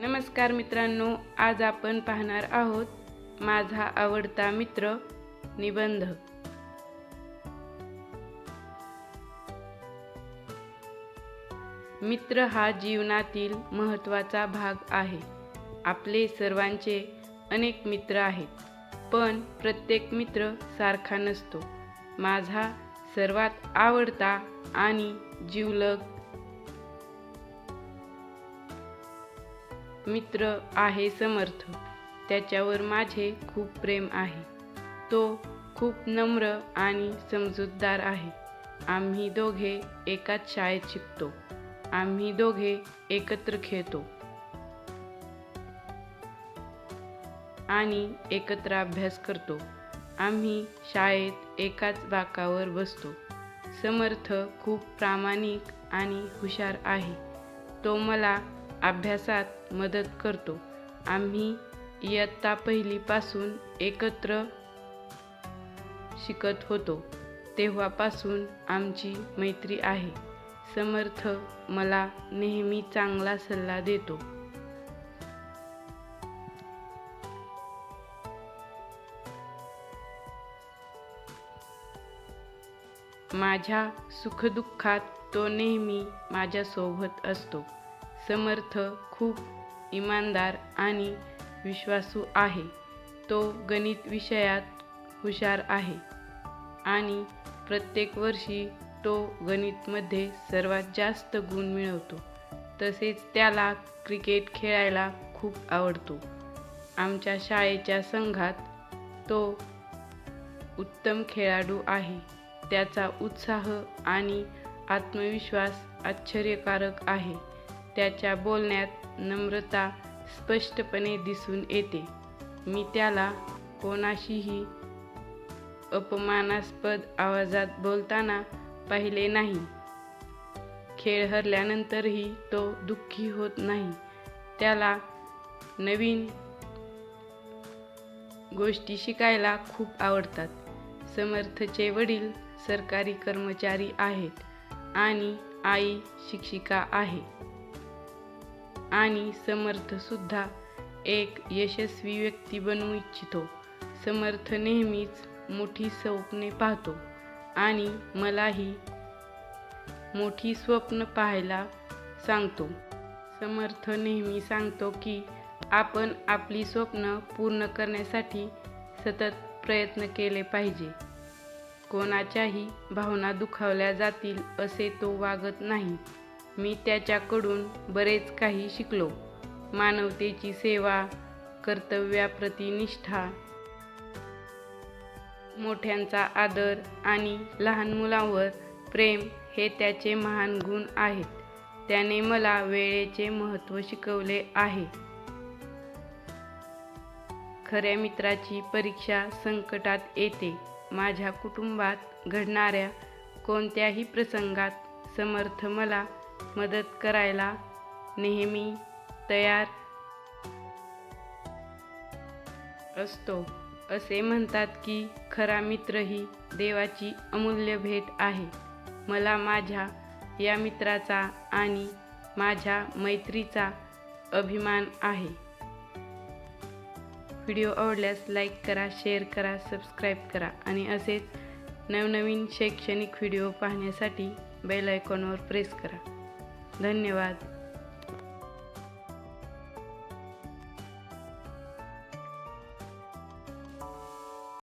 नमस्कार मित्रांनो आज आपण पाहणार आहोत माझा आवडता मित्र निबंध. मित्र हा जीवनातील महत्त्वाचा भाग आहे. आपले सर्वांचे अनेक मित्र आहेत पण प्रत्येक मित्र सारखा नसतो. माझा सर्वात आवडता आणि जीवलग मित्र आहे समर्थ. त्याच्यावर माझे खूप प्रेम आहे. तो खूप नम्र आणि समजूतदार आहे. आम्ही दोघे एकाच शाळेत शिकतो. आम्ही दोघे एकत्र खेळतो. आणि एकत्र अभ्यास करतो. आम्ही शाळेत एकाच बाकावर बसतो. समर्थ खूप प्रामाणिक आणि हुशार आहे. तो मला अभ्यासात मदत करतो. आम्ही इयत्ता पहिलीपासून एकत्र शिकत होतो. तेव्हापासून आमची मैत्री आहे. समर्थ मला नेहमी चांगला सल्ला देतो. माझ्या सुखदुःखात तो नेहमी माझ्यासोबत असतो. समर्थ खूप इमानदार आणि विश्वासू आहे. तो गणित विषयात हुशार आहे आणि प्रत्येक वर्षी तो गणितमध्ये सर्वात जास्त गुण मिळवतो. तसेच त्याला क्रिकेट खेळायला खूप आवडतो. आमच्या शाळेच्या संघात तो उत्तम खेळाडू आहे. त्याचा उत्साह आणि आत्मविश्वास आश्चर्यकारक आहे. त्याच्या बोलण्यात नम्रता स्पष्टपणे दिसून येते. मी त्याला कोणाशीही अपमानास्पद आवाजात बोलताना पाहिले नाही. खेळ हरल्यानंतरही तो दुःखी होत नाही. त्याला नवीन गोष्टी शिकायला खूप आवडतात. समर्थचे वडील सरकारी कर्मचारी आहेत आणि आई शिक्षिका आहे. आणि समर्थसुद्धा एक यशस्वी व्यक्ती बनवू इच्छितो. समर्थ नेहमीच मोठी स्वप्ने पाहतो. आणि मलाही मोठी स्वप्न पाहायला सांगतो. समर्थ नेहमी सांगतो की आपण आपली स्वप्न पूर्ण करण्यासाठी सतत प्रयत्न केले पाहिजे. कोणाच्याही भावना दुखावल्या जातील असे तो वागत नाही. मी त्याच्याकडून बरेच काही शिकलो. मानवतेची सेवा कर्तव्याप्रती निष्ठा मोठ्यांचा आदर आणि लहान मुलांवर प्रेम हे त्याचे महान गुण आहेत. त्याने मला वेळेचे महत्त्व शिकवले आहे. खऱ्या मित्राची परीक्षा संकटात येते. माझ्या कुटुंबात घडणाऱ्या कोणत्याही प्रसंगात समर्थ मला मदत करायला नेहमी तयार असतो. असे म्हणतात की खरा मित्र ही देवाची अमूल्य भेट आहे. मला माझ्या या मित्राचा आणि माझ्या मैत्रीचा अभिमान आहे. व्हिडिओ आवडल्यास लाईक करा शेअर करा सबस्क्राईब करा आणि असेच नवनवीन शैक्षणिक व्हिडिओ पाहण्यासाठी बेल आयकॉनवर प्रेस करा. धन्यवाद.